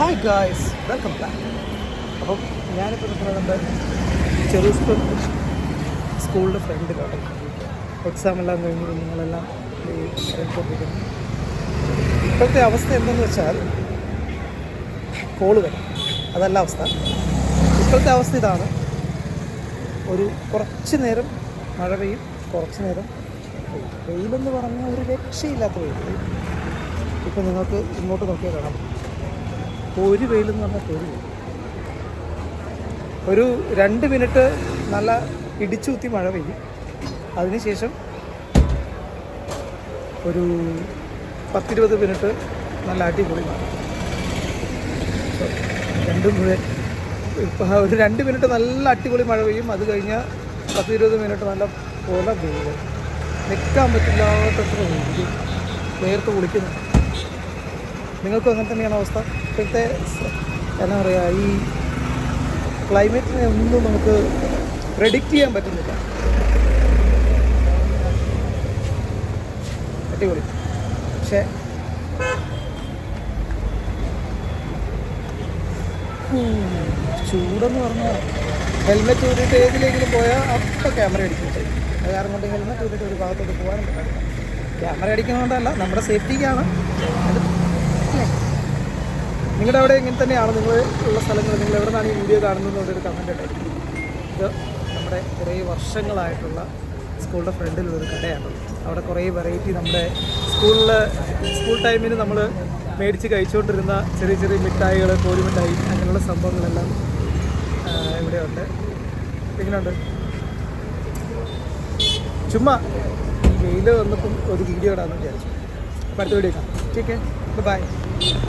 Hi guys welcome back അപ്പം ഞാനിപ്പോൾ നിൽക്കുന്നത് സ്കൂൾ സ്കൂളിന്റെ ഫ്രണ്ടിലോട്ട് എക്സാം എല്ലാം നിങ്ങളെല്ലാം ഈ കൊണ്ടിരിക്കുന്നു ഇപ്പോഴത്തെ അവസ്ഥ എന്തെന്ന് വെച്ചാൽ കോൾ വരും. അതല്ല അവസ്ഥ. ഇപ്പോഴത്തെ അവസ്ഥ ഇതാണ്. ഒരു കുറച്ച് നേരം മഴ പെയ്യും കുറച്ച് നേരം. വെയിലെന്ന് പറഞ്ഞാൽ ഒരു രക്ഷയില്ലാത്ത വെയിൽ ഇപ്പം നിങ്ങൾക്ക് ഇങ്ങോട്ട് നോക്കിയാൽ കാണാം ഒരു വെയിലെന്ന് പറഞ്ഞാൽ ഒരു വെയിൽ ഒരു രണ്ട് മിനിറ്റ് നല്ല ഇടിച്ചുകുത്തി മഴ പെയ്യും. അതിനുശേഷം ഒരു പത്തിരുപത് മിനിറ്റ് നല്ല അടിപൊളി മഴ. രണ്ടും മുഴുവൻ ഇപ്പം ഒരു രണ്ട് മിനിറ്റ് നല്ല അടിപൊളി മഴ പെയ്യും. അത് കഴിഞ്ഞാൽ പത്ത് ഇരുപത് മിനിറ്റ് നല്ല പോലെ വെയിൽ നിൽക്കാൻ പറ്റില്ലാത്തത്ര വെയിൽ നേരത്തെ കുളിക്കുന്നു നിങ്ങൾക്കും അങ്ങനെ തന്നെയാണ് അവസ്ഥ. ഇപ്പോഴത്തെ എന്താ പറയുക ഈ ക്ലൈമറ്റിനെ ഒന്നും നമുക്ക് പ്രെഡിക്റ്റ് ചെയ്യാൻ പറ്റുന്നില്ല. അടിപൊളി. പക്ഷേ ചൂടെന്ന് പറഞ്ഞാൽ ഹെൽമെറ്റ് ഊരിയിട്ട് ഏതിലെങ്കിലും പോയാൽ അപ്പം ക്യാമറ അടിക്കും. ചെയ്യും അത് കാരണം കൊണ്ട് ഹെൽമെറ്റ് ഊരിയിട്ട് ഒരു ഭാഗത്തോട്ട് പോകാനും പറ്റില്ല ക്യാമറ അടിക്കുന്നതുകൊണ്ടല്ല നമ്മുടെ സേഫ്റ്റിക്കാണ് അത്? നിങ്ങളുടെ അവിടെ ഇങ്ങനെ തന്നെയാണ് നിങ്ങൾ ഉള്ള സ്ഥലങ്ങൾ നിങ്ങൾ എവിടെ നിന്നാണ് ഈ വീഡിയോ കാണുന്നത് ഒരു കമന്റ് ഇത് നമ്മുടെ കുറേ വർഷങ്ങളായിട്ടുള്ള സ്കൂളിന്റെ ഫ്രണ്ടിലുള്ളൊരു കടയാണ്. അവിടെ കുറേ വെറൈറ്റി നമ്മുടെ സ്കൂളിൽ സ്കൂൾ ടൈമിന് നമ്മൾ മേടിച്ച് കഴിച്ചുകൊണ്ടിരുന്ന ചെറിയ ചെറിയ മിഠായികൾ കോരി മിഠായി അങ്ങനെയുള്ള സംഭവങ്ങളെല്ലാം ഇവിടെയുണ്ട്. എങ്ങനെയുണ്ട്? ചുമ്മാ ഈ വെയിൽ വന്നപ്പം ഒരു വീഡിയോ ഇടാമെന്ന് വിചാരിച്ചു. അടുത്ത വീഡിയോ കാണാം. ठीक है बाय